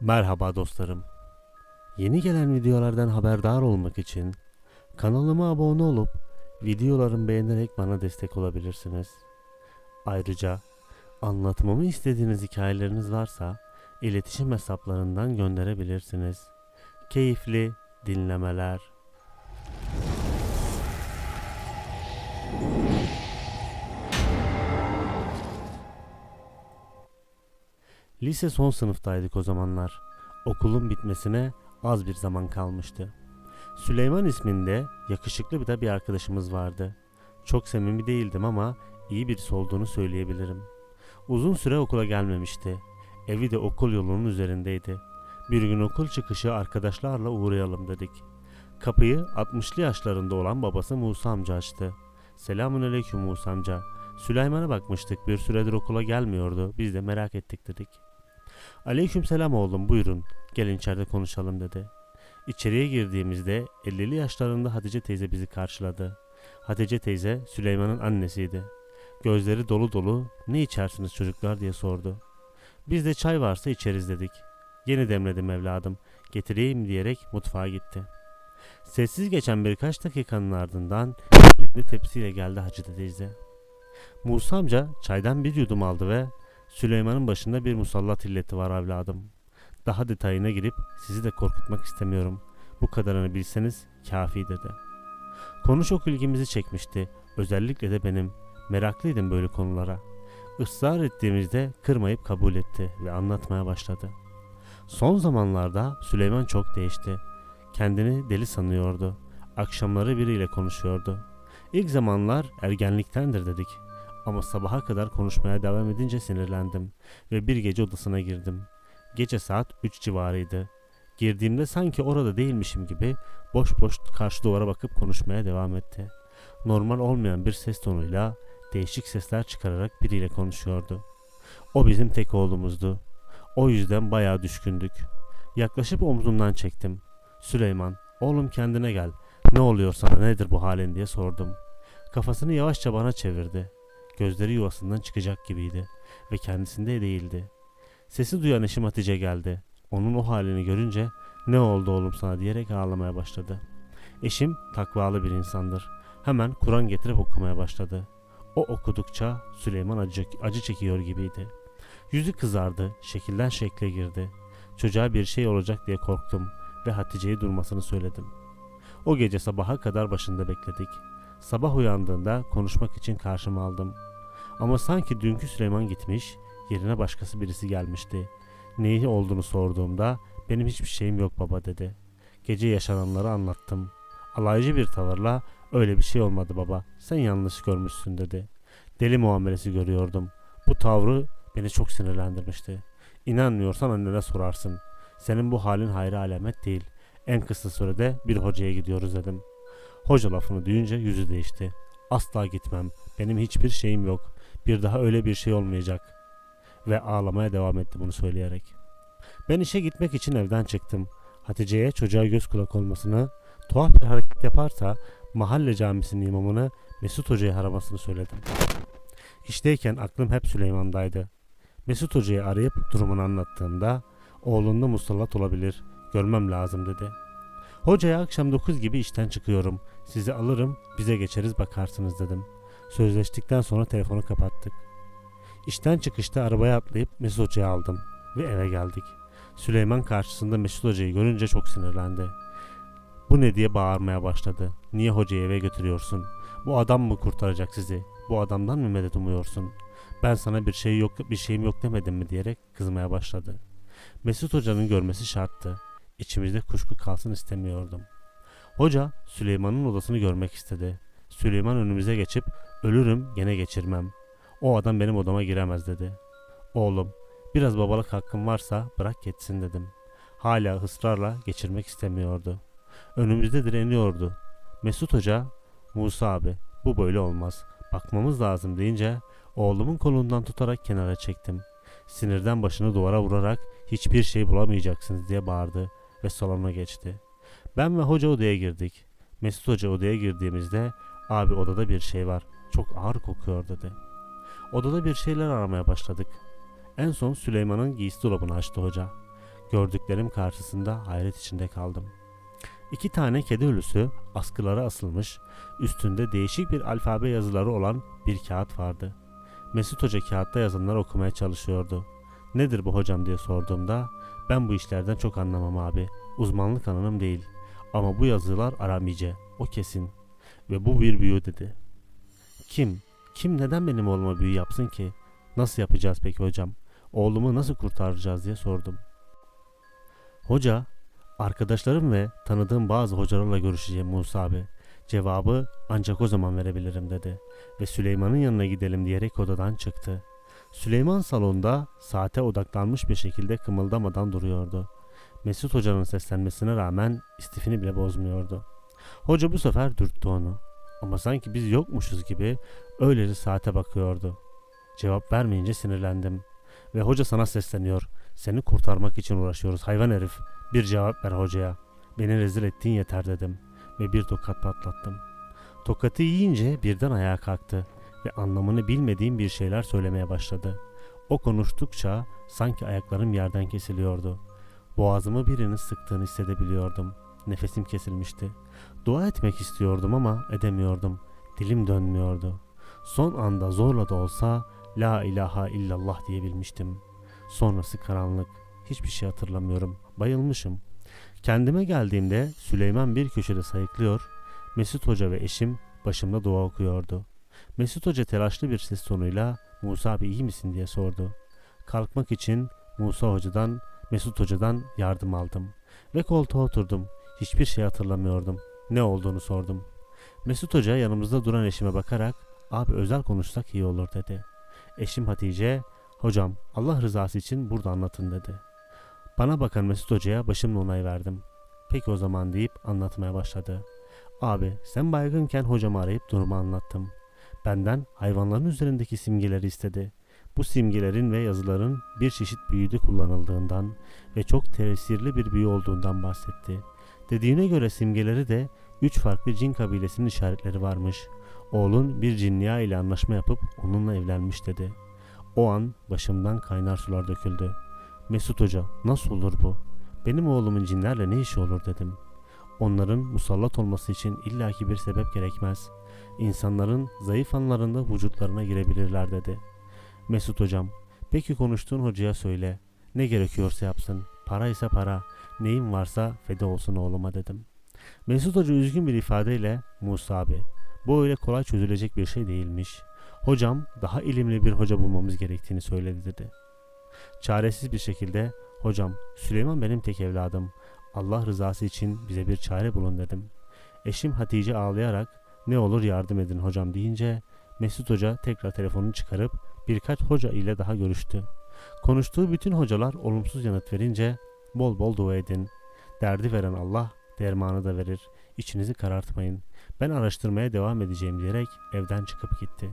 Merhaba dostlarım. Yeni gelen videolardan haberdar olmak için kanalıma abone olup videolarımı beğenerek bana destek olabilirsiniz. Ayrıca anlatmamı istediğiniz hikayeleriniz varsa iletişim hesaplarından gönderebilirsiniz. Keyifli dinlemeler. Lise son sınıftaydık o zamanlar. Okulun bitmesine az bir zaman kalmıştı. Süleyman isminde yakışıklı bir de bir arkadaşımız vardı. Çok samimi değildim ama iyi birisi olduğunu söyleyebilirim. Uzun süre okula gelmemişti. Evi de okul yolunun üzerindeydi. Bir gün okul çıkışı arkadaşlarla uğrayalım dedik. Kapıyı 60'lı yaşlarında olan babası Musa amca açtı. Selamun aleyküm Musa amca. Süleyman'a bakmıştık bir süredir okula gelmiyordu. Biz de merak ettik dedik. Aleyküm selam oğlum buyurun. Gelin içeride konuşalım dedi. İçeriye girdiğimizde 50'li yaşlarında Hatice teyze bizi karşıladı. Hatice teyze Süleyman'ın annesiydi. Gözleri dolu dolu ne içersiniz çocuklar diye sordu. Biz de çay varsa içeriz dedik. Yeni demledim evladım. Getireyim diyerek mutfağa gitti. Sessiz geçen birkaç dakikanın ardından elinde tepsiyle geldi Hacı teyze. Musa amca çaydan bir yudum aldı ve Süleyman'ın başında bir musallat illeti var evladım. Daha detayına girip sizi de korkutmak istemiyorum. Bu kadarını bilseniz kafi dedi. Konu çok ilgimizi çekmişti. Özellikle de benim. Meraklıydım böyle konulara. Israr ettiğimizde kırmayıp kabul etti ve anlatmaya başladı. Son zamanlarda Süleyman çok değişti. Kendini deli sanıyordu. Akşamları biriyle konuşuyordu. İlk zamanlar ergenliktendir dedik. Ama sabaha kadar konuşmaya devam edince sinirlendim ve bir gece odasına girdim. Gece saat 3 civarıydı. Girdiğimde sanki orada değilmişim gibi boş boş karşı duvara bakıp konuşmaya devam etti. Normal olmayan bir ses tonuyla değişik sesler çıkararak biriyle konuşuyordu. O bizim tek oğlumuzdu. O yüzden bayağı düşkündük. Yaklaşıp omzundan çektim. Süleyman, oğlum kendine gel. Ne oluyor sana nedir bu halin diye sordum. Kafasını yavaşça bana çevirdi. Gözleri yuvasından çıkacak gibiydi ve kendisinde değildi. Sesi duyan eşim Hatice geldi. Onun o halini görünce ne oldu oğlum sana diyerek ağlamaya başladı. Eşim takvalı bir insandır. Hemen Kur'an getirip okumaya başladı. O okudukça Süleyman acı, acı çekiyor gibiydi. Yüzü kızardı, şekilden şekle girdi. Çocuğa bir şey olacak diye korktum ve Hatice'ye durmasını söyledim. O gece sabaha kadar başında bekledik. Sabah uyandığında konuşmak için karşıma aldım. Ama sanki dünkü Süleyman gitmiş, yerine başkası birisi gelmişti. Neyi olduğunu sorduğumda benim hiçbir şeyim yok baba dedi. Gece yaşananları anlattım. Alaycı bir tavırla öyle bir şey olmadı baba sen yanlış görmüşsün dedi. Deli muamelesi görüyordum. Bu tavrı beni çok sinirlendirmişti. İnanmıyorsan annene sorarsın. Senin bu halin hayra alamet değil. En kısa sürede bir hocaya gidiyoruz dedim. Hoca lafını duyunca yüzü değişti. Asla gitmem. Benim hiçbir şeyim yok. Bir daha öyle bir şey olmayacak. Ve ağlamaya devam etti bunu söyleyerek. Ben işe gitmek için evden çıktım. Hatice'ye çocuğa göz kulak olmasını, tuhaf bir hareket yaparsa mahalle camisinin imamını Mesut Hoca'yı aramasını söyledim. İşteyken aklım hep Süleyman'daydı. Mesut Hoca'yı arayıp durumunu anlattığımda oğlunda musallat olabilir, görmem lazım dedi. Hocaya akşam 9 gibi işten çıkıyorum. Sizi alırım, bize geçeriz bakarsınız dedim. Sözleştikten sonra telefonu kapattık. İşten çıkışta arabaya atlayıp Mesut Hoca'yı aldım ve eve geldik. Süleyman karşısında Mesut Hoca'yı görünce çok sinirlendi. Bu ne diye bağırmaya başladı. Niye hocayı eve götürüyorsun? Bu adam mı kurtaracak sizi? Bu adamdan mı medet umuyorsun? Ben sana bir şey yok, bir şeyim yok demedim mi diyerek kızmaya başladı. Mesut Hoca'nın görmesi şarttı. İçimizde kuşku kalsın istemiyordum. Hoca Süleyman'ın odasını görmek istedi. Süleyman önümüze geçip ölürüm gene geçirmem. O adam benim odama giremez dedi. Oğlum biraz babalık hakkım varsa bırak geçsin dedim. Hala ısrarla geçirmek istemiyordu. Önümüzde direniyordu. Mesut Hoca, Musa abi bu böyle olmaz. Bakmamız lazım deyince oğlumun kolundan tutarak kenara çektim. Sinirden başını duvara vurarak hiçbir şey bulamayacaksınız diye bağırdı ve salona geçti. Ben ve hoca odaya girdik. Mesut Hoca odaya girdiğimizde abi odada bir şey var. Çok ağır kokuyor dedi. Odada bir şeyler aramaya başladık. En son Süleyman'ın giysi dolabını açtı hoca. gördüklerim karşısında hayret içinde kaldım. İki tane kedi ölüsü askılara asılmış, üstünde değişik bir alfabe yazıları olan bir kağıt vardı. Mesut Hoca kağıtta yazanları okumaya çalışıyordu. Nedir bu hocam diye sorduğumda ben bu işlerden çok anlamam abi. Uzmanlık alanım değil. Ama bu yazılar Aramice. O kesin. Ve bu bir büyü dedi. Kim? Kim neden benim oğluma büyü yapsın ki? Nasıl yapacağız peki hocam? Oğlumu nasıl kurtaracağız diye sordum. Hoca, arkadaşlarım ve tanıdığım bazı hocalarla görüşeceğim Musa abi. Cevabı ancak o zaman verebilirim dedi ve Süleyman'ın yanına gidelim diyerek odadan çıktı. Süleyman salonda saate odaklanmış bir şekilde kımıldamadan duruyordu. Mesut hocanın seslenmesine rağmen istifini bile bozmuyordu. Hoca bu sefer dürttü onu. Ama sanki biz yokmuşuz gibi öylece saate bakıyordu. Cevap vermeyince sinirlendim. Ve hoca sana sesleniyor. Seni kurtarmak için uğraşıyoruz hayvan herif. Bir cevap ver hocaya. Beni rezil ettiğin yeter dedim. Ve bir tokat patlattım. Tokatı yiyince birden ayağa kalktı ve anlamını bilmediğim bir şeyler söylemeye başladı. O konuştukça sanki ayaklarım yerden kesiliyordu. Boğazımı birinin sıktığını hissedebiliyordum. Nefesim kesilmişti. Dua etmek istiyordum ama edemiyordum. Dilim dönmüyordu. Son anda zorla da olsa La ilahe illallah diyebilmiştim. Sonrası karanlık. Hiçbir şey hatırlamıyorum. Bayılmışım. Kendime geldiğimde Süleyman bir köşede sayıklıyor, Mesut Hoca ve eşim başımda dua okuyordu. Mesut Hoca telaşlı bir ses tonuyla Musa abi iyi misin diye sordu. Kalkmak için Musa Hoca'dan, Mesut Hoca'dan yardım aldım. Ve koltuğa oturdum. Hiçbir şey hatırlamıyordum. Ne olduğunu sordum. Mesut Hoca yanımızda duran eşime bakarak abi özel konuşsak iyi olur dedi. Eşim Hatice, hocam Allah rızası için burada anlatın dedi. Bana bakan Mesut Hoca'ya başımla onay verdim. Peki o zaman deyip anlatmaya başladı. Abi sen baygınken hocamı arayıp durumu anlattım. Benden hayvanların üzerindeki simgeleri istedi. Bu simgelerin ve yazıların bir çeşit büyüde kullanıldığından ve çok tesirli bir büyü olduğundan bahsetti. Dediğine göre simgeleri de üç farklı cin kabilesinin işaretleri varmış. Oğlun bir cinniya ile anlaşma yapıp onunla evlenmiş dedi. O an başımdan kaynar sular döküldü. Mesut Hoca nasıl olur bu? Benim oğlumun cinlerle ne işi olur dedim. Onların musallat olması için illaki bir sebep gerekmez. İnsanların zayıf anlarında vücutlarına girebilirler dedi. Mesut hocam, peki konuştuğun hocaya söyle. Ne gerekiyorsa yapsın. Para ise para. Neyim varsa feda olsun oğluma dedim. Mesut Hoca üzgün bir ifadeyle Musa abi, bu öyle kolay çözülecek bir şey değilmiş. Hocam daha ilimli bir hoca bulmamız gerektiğini söyledi dedi. Çaresiz bir şekilde hocam Süleyman benim tek evladım. Allah rızası için bize bir çare bulun dedim. Eşim Hatice ağlayarak ne olur yardım edin hocam deyince Mesut Hoca tekrar telefonunu çıkarıp birkaç hoca ile daha görüştü. Konuştuğu bütün hocalar olumsuz yanıt verince bol bol dua edin. Derdi veren Allah dermanı da verir. İçinizi karartmayın. Ben araştırmaya devam edeceğim diyerek evden çıkıp gitti.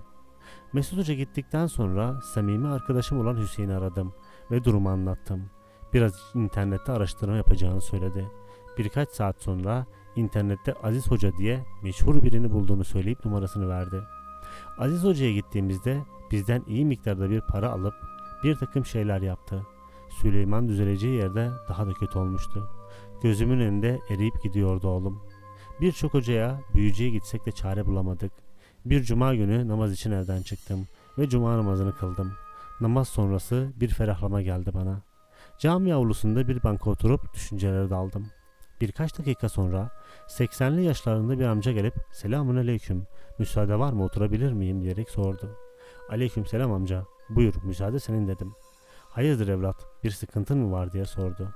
Mesut Hoca gittikten sonra samimi arkadaşım olan Hüseyin'i aradım ve durumu anlattım. Biraz internette araştırma yapacağını söyledi. Birkaç saat sonra internette Aziz Hoca diye meşhur birini bulduğunu söyleyip numarasını verdi. Aziz Hoca'ya gittiğimizde bizden iyi miktarda bir para alıp bir takım şeyler yaptı. Süleyman düzeleceği yerde daha da kötü olmuştu. Gözümün önünde eriyip gidiyordu oğlum. Birçok hocaya, büyücüye gitsek de çare bulamadık. Bir cuma günü namaz için evden çıktım ve cuma namazını kıldım. Namaz sonrası bir ferahlama geldi bana. Cami avlusunda bir banka oturup düşüncelere daldım. Birkaç dakika sonra 80'li yaşlarında bir amca gelip selamun aleyküm müsaade var mı oturabilir miyim diyerek sordu. Aleyküm selam amca buyur müsaade senin dedim. Hayırdır evlat bir sıkıntın mı var diye sordu.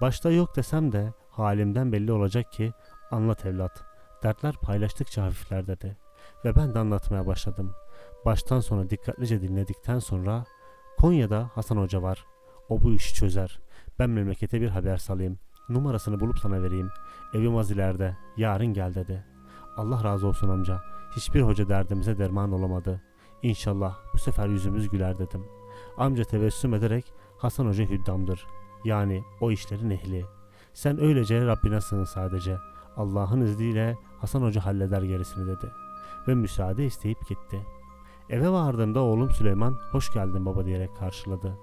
Başta yok desem de halimden belli olacak ki anlat evlat. Dertler paylaştıkça hafifler dedi. Ve ben de anlatmaya başladım. Baştan sona dikkatlice dinledikten sonra Konya'da Hasan Hoca var. O bu işi çözer. Ben memlekete bir haber salayım. Numarasını bulup sana vereyim. Evim az ileride. Yarın gel dedi. Allah razı olsun amca. Hiçbir hoca derdimize derman olamadı. İnşallah bu sefer yüzümüz güler dedim. Amca tebessüm ederek Hasan Hoca hüddamdır. Yani o işlerin ehli. Sen öylece Rabbine sığın sadece. Allah'ın izniyle Hasan Hoca halleder gerisini dedi. Ve müsaade isteyip gitti. Eve vardığımda oğlum Süleyman hoş geldin baba diyerek karşıladı.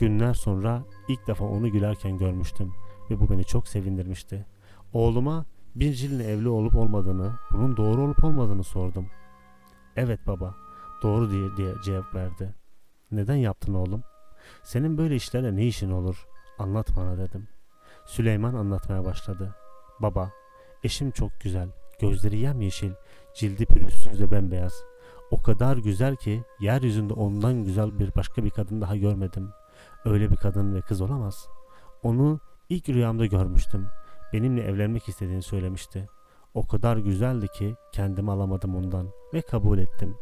Günler sonra ilk defa onu gülerken görmüştüm ve bu beni çok sevindirmişti. Oğluma bir cilinle evli olup olmadığını, bunun doğru olup olmadığını sordum. Evet baba, doğru diye, diye cevap verdi. Neden yaptın oğlum? Senin böyle işlerle ne işin olur? Anlat bana dedim. Süleyman anlatmaya başladı. Baba, eşim çok güzel. Gözleri yemyeşil, cildi pürüzsüz ve bembeyaz. O kadar güzel ki yeryüzünde ondan güzel bir başka bir kadın daha görmedim. Öyle bir kadın ve kız olamaz. Onu ilk rüyamda görmüştüm. Benimle evlenmek istediğini söylemişti. O kadar güzeldi ki kendimi alamadım ondan ve kabul ettim.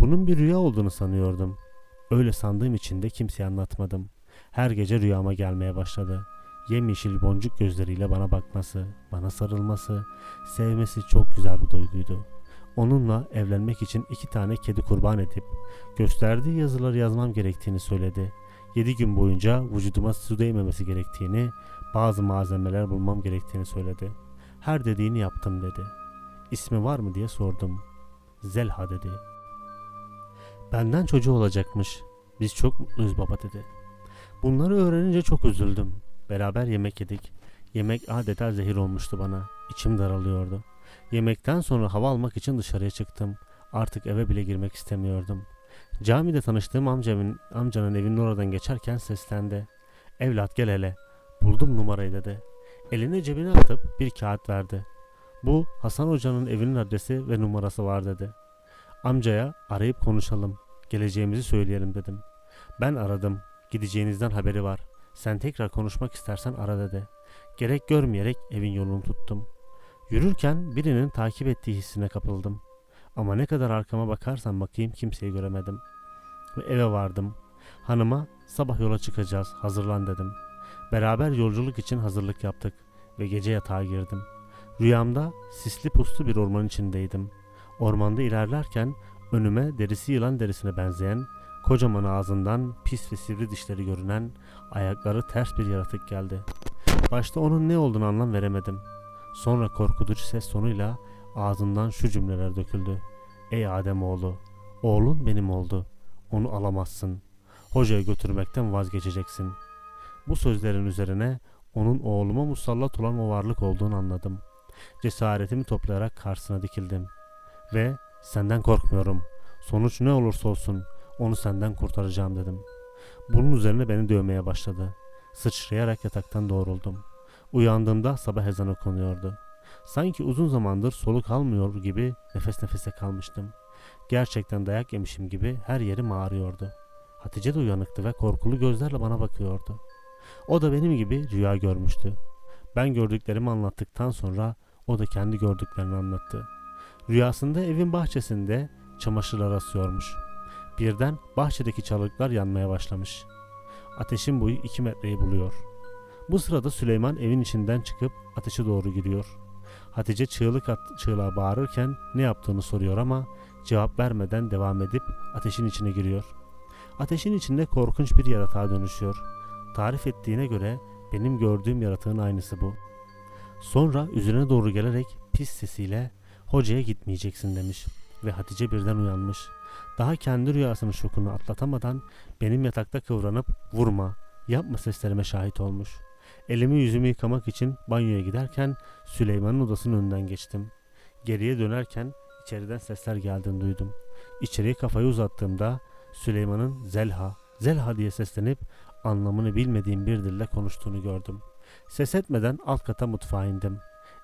Bunun bir rüya olduğunu sanıyordum. Öyle sandığım için de kimseye anlatmadım. Her gece rüyama gelmeye başladı. Yemyeşil boncuk gözleriyle bana bakması, bana sarılması, sevmesi çok güzel bir duyguydu. Onunla evlenmek için iki tane kedi kurban edip gösterdiği yazıları yazmam gerektiğini söyledi. Yedi gün boyunca vücuduma su değmemesi gerektiğini, bazı malzemeler bulmam gerektiğini söyledi. Her dediğini yaptım dedi. İsmi var mı diye sordum. Zelha dedi. Benden çocuğu olacakmış. Biz çok mutluyuz baba dedi. Bunları öğrenince çok üzüldüm. Beraber yemek yedik. Yemek adeta zehir olmuştu bana. İçim daralıyordu. Yemekten sonra hava almak için dışarıya çıktım. Artık eve bile girmek istemiyordum. Camide tanıştığım amcamın, amcanın evinin oradan geçerken seslendi. Evlat gel hele. Buldum numarayı dedi. Elini cebine atıp bir kağıt verdi. Bu Hasan Hoca'nın evinin adresi ve numarası var dedi. Amcaya arayıp konuşalım. Geleceğimizi söyleyelim dedim. Ben aradım. Gideceğinizden haberi var. Sen tekrar konuşmak istersen ara dedi. Gerek görmeyerek evin yolunu tuttum. Yürürken birinin takip ettiği hissine kapıldım. Ama ne kadar arkama bakarsam bakayım kimseyi göremedim. Ve eve vardım. Hanıma sabah yola çıkacağız hazırlan dedim. Beraber yolculuk için hazırlık yaptık ve gece yatağa girdim. Rüyamda sisli puslu bir orman içindeydim. Ormanda ilerlerken önüme derisi yılan derisine benzeyen, kocaman ağzından pis ve sivri dişleri görünen, ayakları ters bir yaratık geldi. Başta onun ne olduğunu anlam veremedim. Sonra korkutucu ses tonuyla ağzından şu cümleler döküldü. Ey Adem oğlu, oğlun benim oldu. Onu alamazsın. Hocaya götürmekten vazgeçeceksin. Bu sözlerin üzerine onun oğluma musallat olan o varlık olduğunu anladım. Cesaretimi toplayarak karşısına dikildim. Ve senden korkmuyorum. Sonuç ne olursa olsun onu senden kurtaracağım dedim. Bunun üzerine beni dövmeye başladı. Sıçrayarak yataktan doğruldum. Uyandığımda sabah ezanı okunuyordu. Sanki uzun zamandır soluk almıyor gibi nefes nefese kalmıştım. Gerçekten dayak yemişim gibi her yerim ağrıyordu. Hatice de uyanıktı ve korkulu gözlerle bana bakıyordu. O da benim gibi rüya görmüştü. Ben gördüklerimi anlattıktan sonra o da kendi gördüklerini anlattı. Rüyasında evin bahçesinde çamaşırlar asıyormuş. Birden bahçedeki çalılıklar yanmaya başlamış. Ateşin boyu iki metreyi buluyor. Bu sırada Süleyman evin içinden çıkıp ateşe doğru gidiyor. Hatice çığlık at, çığlığa bağırırken ne yaptığını soruyor ama cevap vermeden devam edip ateşin içine giriyor. Ateşin içinde korkunç bir yaratığa dönüşüyor. Tarif ettiğine göre benim gördüğüm yaratığın aynısı bu. Sonra üzerine doğru gelerek pis sesiyle hocaya gitmeyeceksin demiş ve Hatice birden uyanmış. Daha kendi rüyasının şokunu atlatamadan benim yatakta kıvranıp vurma, yapma seslerime şahit olmuş. Elimi yüzümü yıkamak için banyoya giderken Süleyman'ın odasının önünden geçtim. Geriye dönerken içeriden sesler geldiğini duydum. İçeriye kafayı uzattığımda Süleyman'ın Zelha, Zelha diye seslenip anlamını bilmediğim bir dille konuştuğunu gördüm. Ses etmeden alt kata mutfağa indim.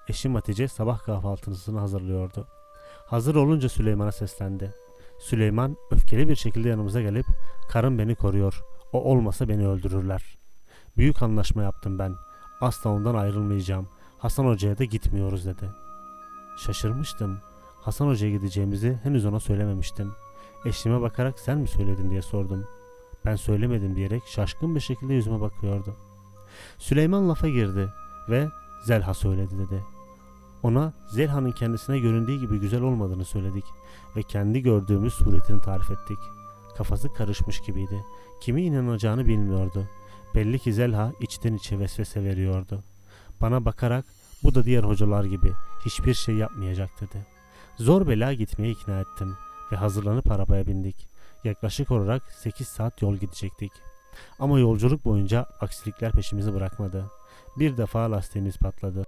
Eşim Hatice sabah kahvaltısını hazırlıyordu. Hazır olunca Süleyman'a seslendi. Süleyman öfkeli bir şekilde yanımıza gelip karım beni koruyor. O olmasa beni öldürürler. Büyük anlaşma yaptım ben. Asla ondan ayrılmayacağım. Hasan Hoca'ya da gitmiyoruz dedi. Şaşırmıştım. Hasan Hoca'ya gideceğimizi henüz ona söylememiştim. Eşime bakarak sen mi söyledin diye sordum. Ben söylemedim diyerek şaşkın bir şekilde yüzüme bakıyordu. Süleyman lafa girdi ve Zelha söyledi dedi. Ona Zelha'nın kendisine göründüğü gibi güzel olmadığını söyledik ve kendi gördüğümüz suretini tarif ettik. Kafası karışmış gibiydi. Kimi inanacağını bilmiyordu. Belli ki Zelha içten içe vesvese veriyordu. Bana bakarak bu da diğer hocalar gibi hiçbir şey yapmayacak dedi. Zor bela gitmeye ikna ettim ve hazırlanıp arabaya bindik. Yaklaşık olarak 8 saat yol gidecektik. Ama yolculuk boyunca aksilikler peşimizi bırakmadı. Bir defa lastiğimiz patladı.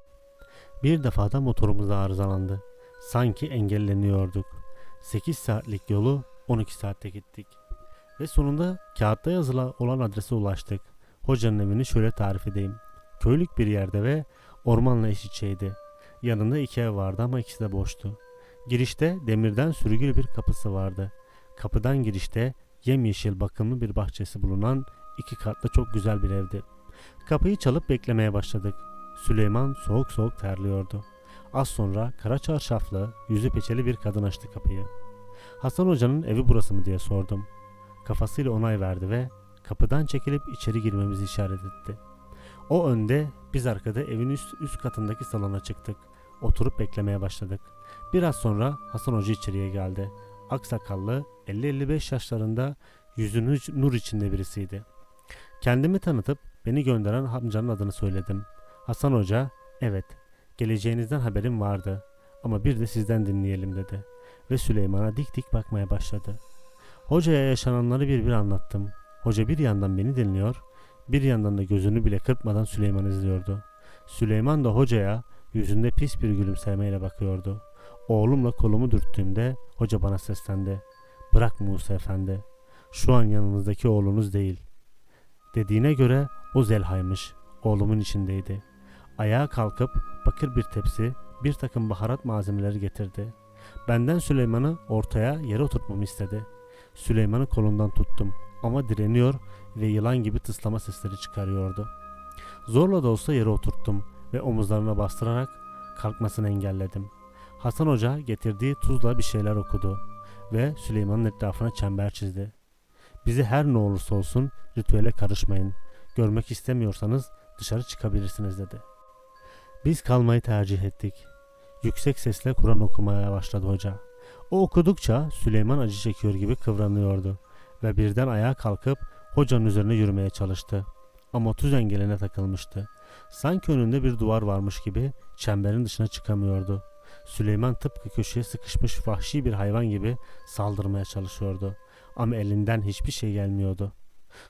Bir defa da motorumuz arızalandı. Sanki engelleniyorduk. 8 saatlik yolu 12 saatte gittik. Ve sonunda kağıtta yazılı olan adrese ulaştık. Hocanın evini şöyle tarif edeyim. Köylük bir yerde ve ormanla eş içeydi. Yanında iki ev vardı ama ikisi de boştu. Girişte demirden sürgülü bir kapısı vardı. Kapıdan girişte yemyeşil bakımlı bir bahçesi bulunan iki katlı çok güzel bir evdi. Kapıyı çalıp beklemeye başladık. Süleyman soğuk soğuk terliyordu. Az sonra kara çarşaflı, yüzü peçeli bir kadın açtı kapıyı. Hasan Hoca'nın evi burası mı diye sordum. Kafasıyla onay verdi ve kapıdan çekilip içeri girmemizi işaret etti. O önde, biz arkada evin üst, üst katındaki salona çıktık. Oturup beklemeye başladık. Biraz sonra Hasan Hoca içeriye geldi. Aksakallı, 50-55 yaşlarında, yüzünü nur içinde birisiydi. Kendimi tanıtıp beni gönderen amcanın adını söyledim. Hasan Hoca, evet, geleceğinizden haberim vardı ama bir de sizden dinleyelim dedi. Ve Süleyman'a dik dik bakmaya başladı. Hocaya yaşananları bir bir anlattım. Hoca bir yandan beni dinliyor, bir yandan da gözünü bile kırpmadan Süleyman izliyordu. Süleyman da hocaya yüzünde pis bir gülümsemeyle bakıyordu. Oğlumla kolumu dürttüğümde hoca bana seslendi. Bırak Musa efendi. Şu an yanınızdaki oğlunuz değil. Dediğine göre o Zelha'ymış. Oğlumun içindeydi. Ayağa kalkıp bakır bir tepsi, bir takım baharat malzemeleri getirdi. Benden Süleyman'ı ortaya yere oturtmamı istedi. Süleyman'ı kolundan tuttum ama direniyor ve yılan gibi tıslama sesleri çıkarıyordu. Zorla da olsa yere oturttum ve omuzlarına bastırarak kalkmasını engelledim. Hasan Hoca getirdiği tuzla bir şeyler okudu ve Süleyman'ın etrafına çember çizdi. Bizi her ne olursa olsun ritüele karışmayın. Görmek istemiyorsanız dışarı çıkabilirsiniz dedi. Biz kalmayı tercih ettik. Yüksek sesle Kur'an okumaya başladı hoca. O okudukça Süleyman acı çekiyor gibi kıvranıyordu ve birden ayağa kalkıp hocanın üzerine yürümeye çalıştı. Ama tuz engeline takılmıştı. Sanki önünde bir duvar varmış gibi çemberin dışına çıkamıyordu. Süleyman tıpkı köşeye sıkışmış vahşi bir hayvan gibi saldırmaya çalışıyordu. Ama elinden hiçbir şey gelmiyordu.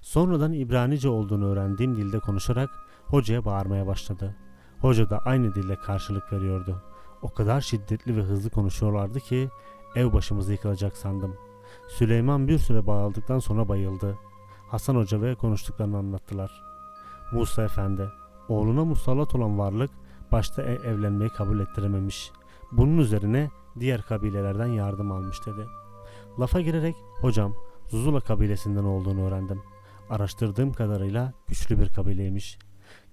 Sonradan İbranice olduğunu öğrendiğim dilde konuşarak hocaya bağırmaya başladı. Hoca da aynı dille karşılık veriyordu. O kadar şiddetli ve hızlı konuşuyorlardı ki ev başımıza yıkılacak sandım. Süleyman bir süre bağladıktan sonra bayıldı. Hasan Hoca ve konuştuklarını anlattılar. Musa Efendi, oğluna musallat olan varlık başta e- evlenmeyi kabul ettirememiş. Bunun üzerine diğer kabilelerden yardım almış dedi. Lafa girerek hocam Zuzula kabilesinden olduğunu öğrendim. Araştırdığım kadarıyla güçlü bir kabileymiş.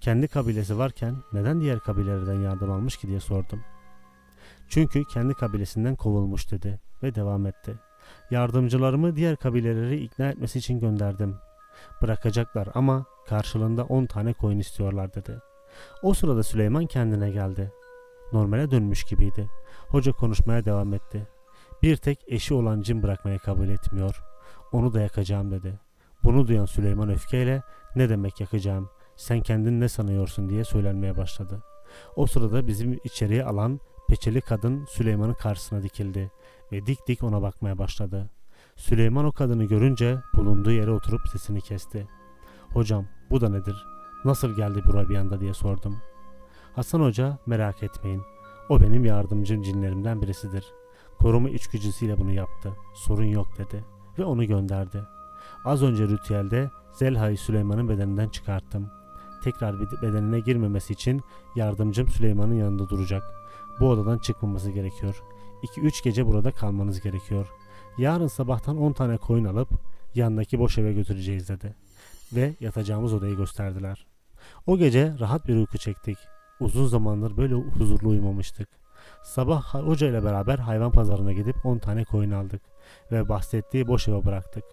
Kendi kabilesi varken neden diğer kabilelerden yardım almış ki diye sordum. Çünkü kendi kabilesinden kovulmuş dedi ve devam etti. Yardımcılarımı diğer kabileleri ikna etmesi için gönderdim. Bırakacaklar ama karşılığında 10 tane koyun istiyorlar dedi. O sırada Süleyman kendine geldi. Normale dönmüş gibiydi. Hoca konuşmaya devam etti. Bir tek eşi olan cin bırakmaya kabul etmiyor. Onu da yakacağım dedi. Bunu duyan Süleyman öfkeyle ne demek yakacağım, sen kendin ne sanıyorsun diye söylenmeye başladı. O sırada bizim içeriye alan peçeli kadın Süleyman'ın karşısına dikildi ve dik dik ona bakmaya başladı. Süleyman o kadını görünce bulunduğu yere oturup sesini kesti. Hocam bu da nedir? Nasıl geldi buraya bir anda diye sordum. Hasan Hoca merak etmeyin. O benim yardımcım cinlerimden birisidir. Koruma içgüdüsüyle bunu yaptı. Sorun yok dedi ve onu gönderdi. Az önce ritüelde Zelha'yı Süleyman'ın bedeninden çıkarttım. Tekrar bedenine girmemesi için yardımcım Süleyman'ın yanında duracak. Bu odadan çıkmaması gerekiyor. 2-3 gece burada kalmanız gerekiyor. Yarın sabahtan 10 tane koyun alıp yanındaki boş eve götüreceğiz dedi. Ve yatacağımız odayı gösterdiler. O gece rahat bir uyku çektik. Uzun zamandır böyle huzurlu uyumamıştık. Sabah hoca ile beraber hayvan pazarına gidip 10 tane koyun aldık ve bahsettiği boş eve bıraktık.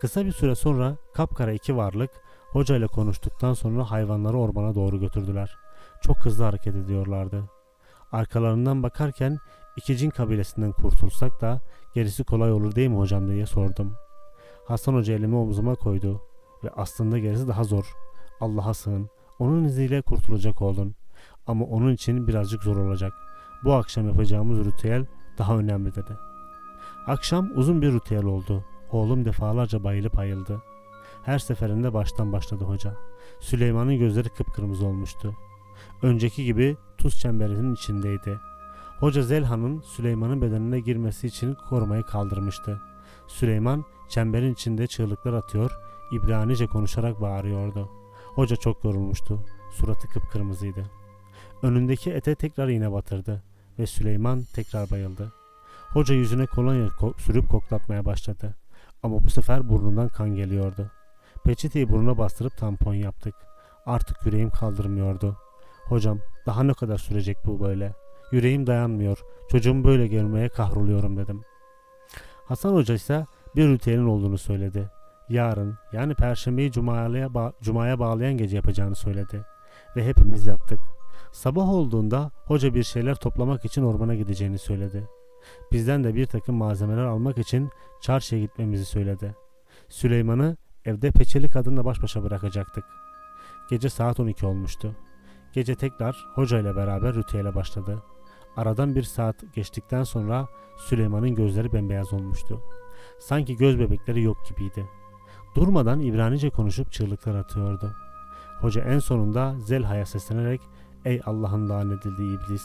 Kısa bir süre sonra kapkara iki varlık hoca ile konuştuktan sonra hayvanları ormana doğru götürdüler. Çok hızlı hareket ediyorlardı. Arkalarından bakarken iki cin kabilesinden kurtulsak da gerisi kolay olur değil mi hocam diye sordum. Hasan Hoca elimi omzuma koydu ve aslında gerisi daha zor. Allah'a sığın. Onun izniyle kurtulacak oldun. Ama onun için birazcık zor olacak. Bu akşam yapacağımız ritüel daha önemli dedi. Akşam uzun bir ritüel oldu. Oğlum defalarca bayılıp ayıldı. Her seferinde baştan başladı hoca. Süleyman'ın gözleri kıpkırmızı olmuştu. Önceki gibi tuz çemberinin içindeydi. Hoca Zelha'nın Süleyman'ın bedenine girmesi için korumayı kaldırmıştı. Süleyman çemberin içinde çığlıklar atıyor, İbranice konuşarak bağırıyordu. Hoca çok yorulmuştu. Suratı kıpkırmızıydı. Önündeki ete tekrar iğne batırdı ve Süleyman tekrar bayıldı. Hoca yüzüne kolonya ko- sürüp koklatmaya başladı. Ama bu sefer burnundan kan geliyordu. Peçeteyi burnuna bastırıp tampon yaptık. Artık yüreğim kaldırmıyordu. Hocam daha ne kadar sürecek bu böyle? Yüreğim dayanmıyor. Çocuğumu böyle görmeye kahroluyorum dedim. Hasan Hoca ise bir ritüelin olduğunu söyledi. Yarın yani Perşembeyi Cuma'ya, ba- Cuma'ya bağlayan gece yapacağını söyledi. Ve hepimiz yaptık. Sabah olduğunda hoca bir şeyler toplamak için ormana gideceğini söyledi. Bizden de bir takım malzemeler almak için çarşıya gitmemizi söyledi. Süleyman'ı evde peçeli kadınla baş başa bırakacaktık. Gece saat 12 olmuştu. Gece tekrar hoca ile beraber ritüele başladı. Aradan bir saat geçtikten sonra Süleyman'ın gözleri bembeyaz olmuştu. Sanki göz bebekleri yok gibiydi. Durmadan İbranice konuşup çığlıklar atıyordu. Hoca en sonunda Zelha'ya seslenerek Ey Allah'ın lanedildiği iblis!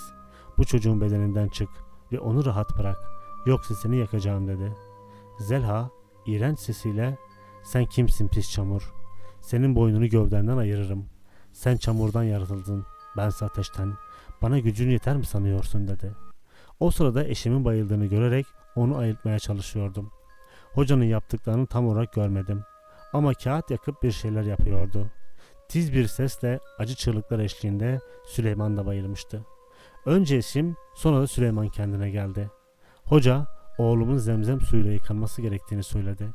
Bu çocuğun bedeninden çık ve onu rahat bırak. Yoksa seni yakacağım dedi. Zelha iğrenç sesiyle sen kimsin pis çamur? Senin boynunu gövdenden ayırırım. Sen çamurdan yaratıldın. Bense ateşten. Bana gücün yeter mi sanıyorsun dedi. O sırada eşimin bayıldığını görerek onu ayıltmaya çalışıyordum. Hocanın yaptıklarını tam olarak görmedim. Ama kağıt yakıp bir şeyler yapıyordu. Tiz bir sesle acı çığlıklar eşliğinde Süleyman da bayılmıştı. Önce eşim sonra da Süleyman kendine geldi. Hoca oğlumun zemzem suyuyla yıkanması gerektiğini söyledi.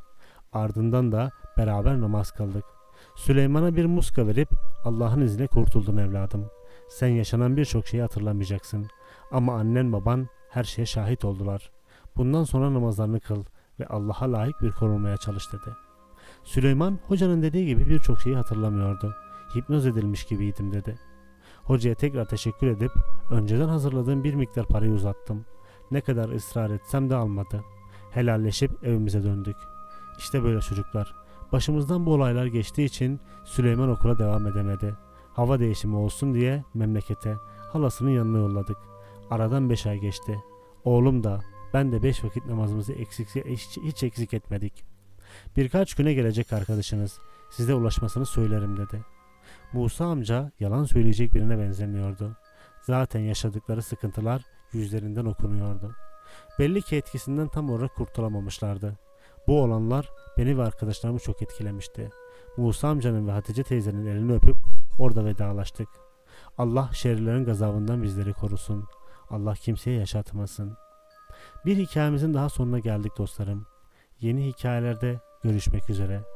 Ardından da beraber namaz kıldık. Süleyman'a bir muska verip Allah'ın izniyle kurtuldun evladım. Sen yaşanan birçok şeyi hatırlamayacaksın. Ama annen baban her şeye şahit oldular. Bundan sonra namazlarını kıl ve Allah'a layık bir korunmaya çalış dedi. Süleyman hocanın dediği gibi birçok şeyi hatırlamıyordu. Hipnoz edilmiş gibiydim dedi. Hocaya tekrar teşekkür edip önceden hazırladığım bir miktar parayı uzattım. Ne kadar ısrar etsem de almadı. Helalleşip evimize döndük. İşte böyle çocuklar. Başımızdan bu olaylar geçtiği için Süleyman okula devam edemedi. Hava değişimi olsun diye memlekete, halasının yanına yolladık. Aradan beş ay geçti. Oğlum da ben de beş vakit namazımızı eksik, hiç, hiç eksik etmedik. Birkaç güne gelecek arkadaşınız. Size ulaşmasını söylerim dedi. Musa amca yalan söyleyecek birine benzemiyordu. Zaten yaşadıkları sıkıntılar yüzlerinden okunuyordu. Belli ki etkisinden tam olarak kurtulamamışlardı. Bu olanlar beni ve arkadaşlarımı çok etkilemişti. Musa amcanın ve Hatice teyzenin elini öpüp orada vedalaştık. Allah şehirlerin gazabından bizleri korusun. Allah kimseye yaşatmasın. Bir hikayemizin daha sonuna geldik dostlarım. Yeni hikayelerde görüşmek üzere.